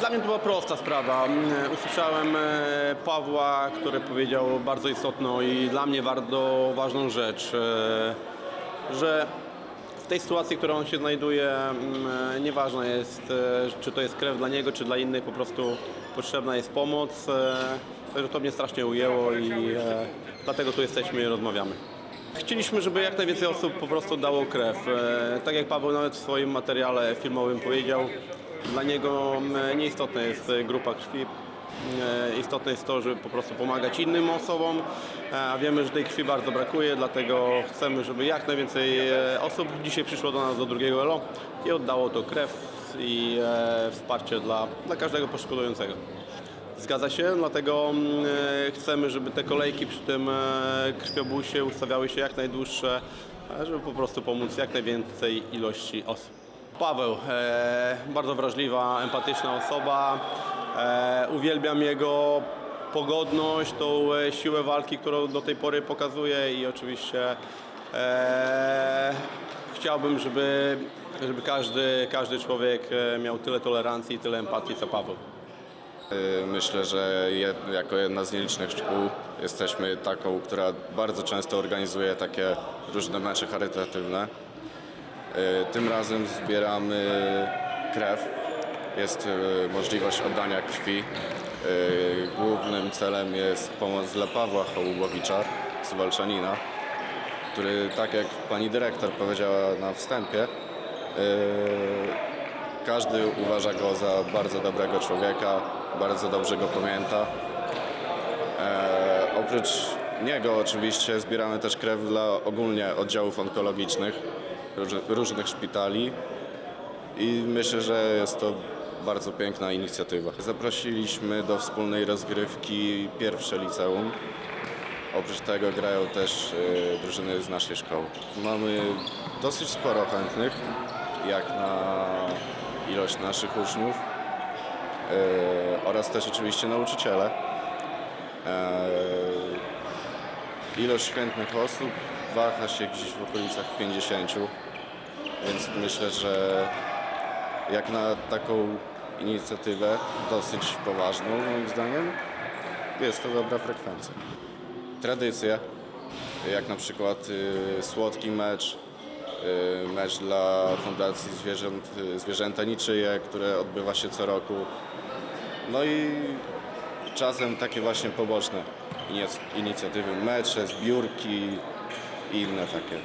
Dla mnie to była prosta sprawa. Mm, Usłyszałem e, Pawła, który powiedział bardzo istotną i dla mnie bardzo ważną rzecz, e, że w tej sytuacji, w której on się znajduje, mm, nieważne jest, e, czy to jest krew dla niego, czy dla innych, po prostu potrzebna jest pomoc. E, Także to mnie strasznie ujęło i e, dlatego tu jesteśmy i rozmawiamy. Chcieliśmy, żeby jak najwięcej osób po prostu dało krew. E, Tak jak Paweł nawet w swoim materiale filmowym powiedział, dla niego m, nieistotna jest e, grupa krwi. E, Istotne jest to, żeby po prostu pomagać innym osobom, e, a wiemy, że tej krwi bardzo brakuje, dlatego chcemy, żeby jak najwięcej osób dzisiaj przyszło do nas do drugiego ELO i oddało to krew i wsparcie dla, dla każdego poszkodującego. Zgadza się, dlatego mm, chcemy, żeby te kolejki przy tym krwiobusie ustawiały się jak najdłuższe, żeby po prostu pomóc jak najwięcej ilości osób. Paweł, e, bardzo wrażliwa, empatyczna osoba. E, uwielbiam jego pogodność, tą e, siłę walki, którą do tej pory pokazuje i oczywiście e, chciałbym, żeby, żeby każdy, każdy człowiek e, miał tyle tolerancji i tyle empatii co Paweł. Y, Myślę, że jako jedna z nielicznych szkół jesteśmy taką, która bardzo często organizuje takie różne mecze charytatywne. Y, Tym razem zbieramy krew. Jest y, możliwość oddania krwi. Y, Głównym celem jest pomoc dla Pawła Hołubowicza z Walczanina, który, tak jak pani dyrektor powiedziała na wstępie, każdy uważa go za bardzo dobrego człowieka, bardzo dobrze go pamięta. E, oprócz niego oczywiście zbieramy też krew dla ogólnie oddziałów onkologicznych różnych szpitali i myślę, że jest to bardzo piękna inicjatywa. Zaprosiliśmy do wspólnej rozgrywki pierwsze liceum. Oprócz tego grają też y, drużyny z naszej szkoły. Mamy dosyć sporo chętnych, jak na ilość naszych uczniów y, oraz też oczywiście nauczyciele. Ilość chętnych osób waha się gdzieś w okolicach 50, więc myślę, że jak na taką inicjatywę dosyć poważną moim zdaniem jest to dobra frekwencja tradycje, jak na przykład y, słodki mecz, y, mecz dla Fundacji Zwierząt, y, Zwierzęta Niczyje, które odbywa się co roku. No i czasem takie właśnie poboczne inic- inicjatywy, mecze, zbiórki i inne takie.